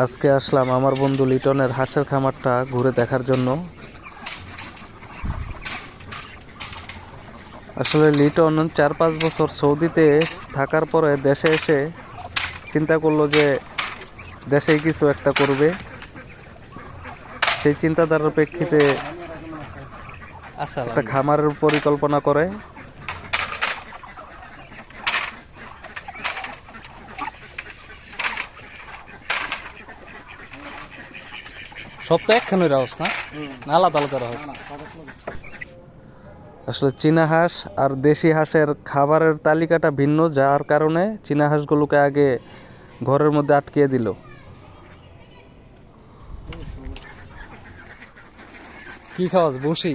আজকে আসলাম আমার বন্ধু লিটনের হাঁসের খামারটা ঘুরে দেখার জন্য। আসলে লিটন চার পাঁচ বছর সৌদিতে থাকার পরে দেশে এসে চিন্তা করল যে দেশেই কিছু একটা করবে। সেই চিন্তাধারার প্রেক্ষিতে একটা খামারের পরিকল্পনা করে। সব তো একখানে না? আলাদা আলাদা রাহস আসলে চীনা হাঁস আর দেশি হাঁসের খাবারের তালিকাটা ভিন্ন যার কারণে চীনা হাঁসগুলোকে আগে ঘরের মধ্যে আটকিয়ে দিল। কি খাওয়াস বসি?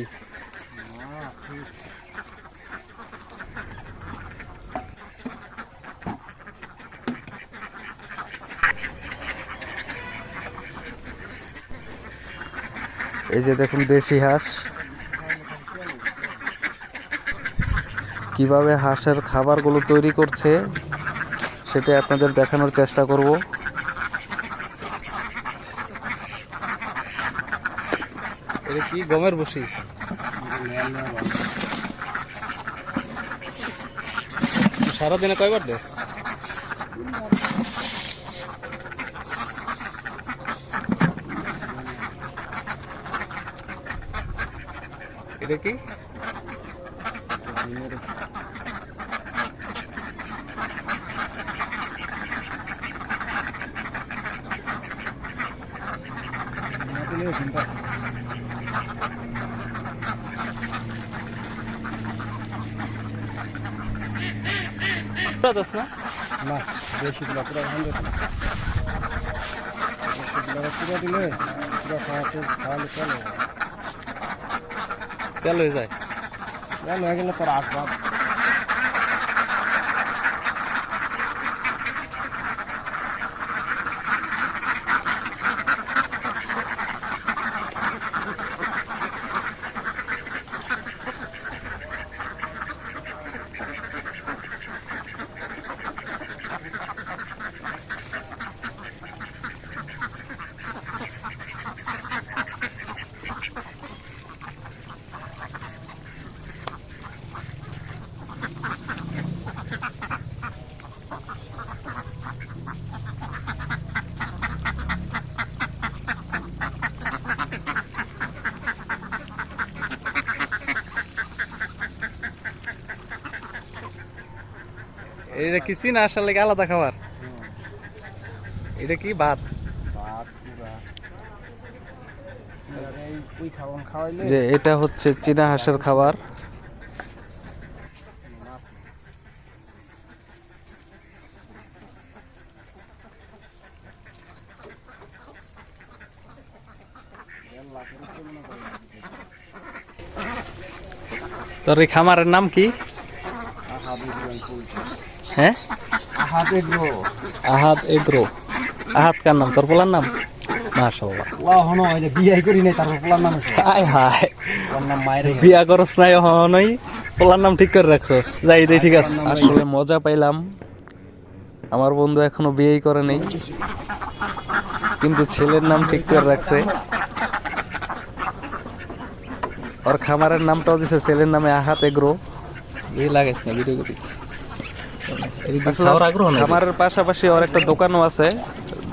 এই যে দেখুন দেশি হাঁস। কীভাবে হাঁসের খাবারগুলো তৈরি করছে, সেটা আপনাদের দেখানোর চেষ্টা করব। এটা কি গমের বসি সারাদিনে কয়বার দেস এটা কি? দোস না না বেশি গুলা পুরো হান্ড্রেড পুরো দিলে পুরো খাওয়াতে খাওয়ালে চলে। তেল হয়ে যায়। তেল হয়ে গেলে তোর আসবাব এটা কি চিনা আসার লাগে আলাদা খাবার? এটা কি ভাত? ভাত পুরা। সিঙ্গারে এই ওই খাওয়ান খাওয়াইলে যে এটা হচ্ছে চীনা হাঁসের খাবার। তোর এই খামারের নাম কি? হ্যাঁ? আহাদ এগ্রো। আহাত এগ্রো। আহাত কার নাম? তোর পোলার নাম? মাশাল্লাহ ওয়া হনো এটা বিয়াই করি নাই তারপর পোলার নাম হায় ওর নাম মায়ের বিয়া করস নাই হনই। পোলার নাম ঠিক করে রাখছস। যাই রে ঠিক আছে। আসলে মজা পাইলাম। আমার বন্ধু এখনও বিয়েই করে নেই। কিন্তু ছেলের নাম ঠিক করে রাখছে। ওর খামারের নামটাও দিছে ছেলের নামে আহাত এগ্রো। এই লাগাইছ না ভিডিও করি খাওয়ার আগ্রহ নাই খামারের পাশাপাশি ওর একটা দোকানও আছে।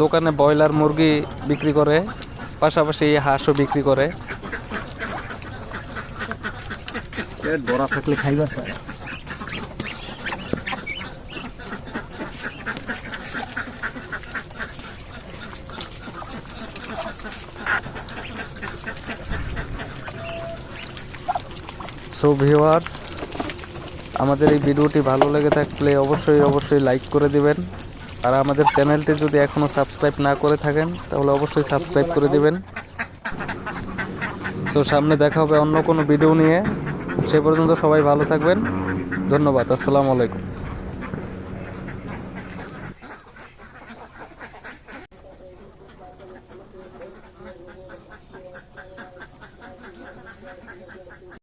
দোকানে ব্রয়লার মুরগি বিক্রি করে পাশাপাশি হাঁসও বিক্রি করে। পেট ভরা থাকলে খাইবা স্যার। সো ভিউয়ার্স আমাদের এই ভিডিওটি ভালো লেগে থাকলে অবশ্যই অবশ্যই লাইক করে দিবেন। আর আমাদের চ্যানেলটি যদি এখনও সাবস্ক্রাইব না করে থাকেন, তাহলে অবশ্যই সাবস্ক্রাইব করে দিবেন। তো সামনে দেখা হবে অন্য কোনো ভিডিও নিয়ে। সে পর্যন্ত সবাই ভালো থাকবেন। ধন্যবাদ। আসসালামু আলাইকুম।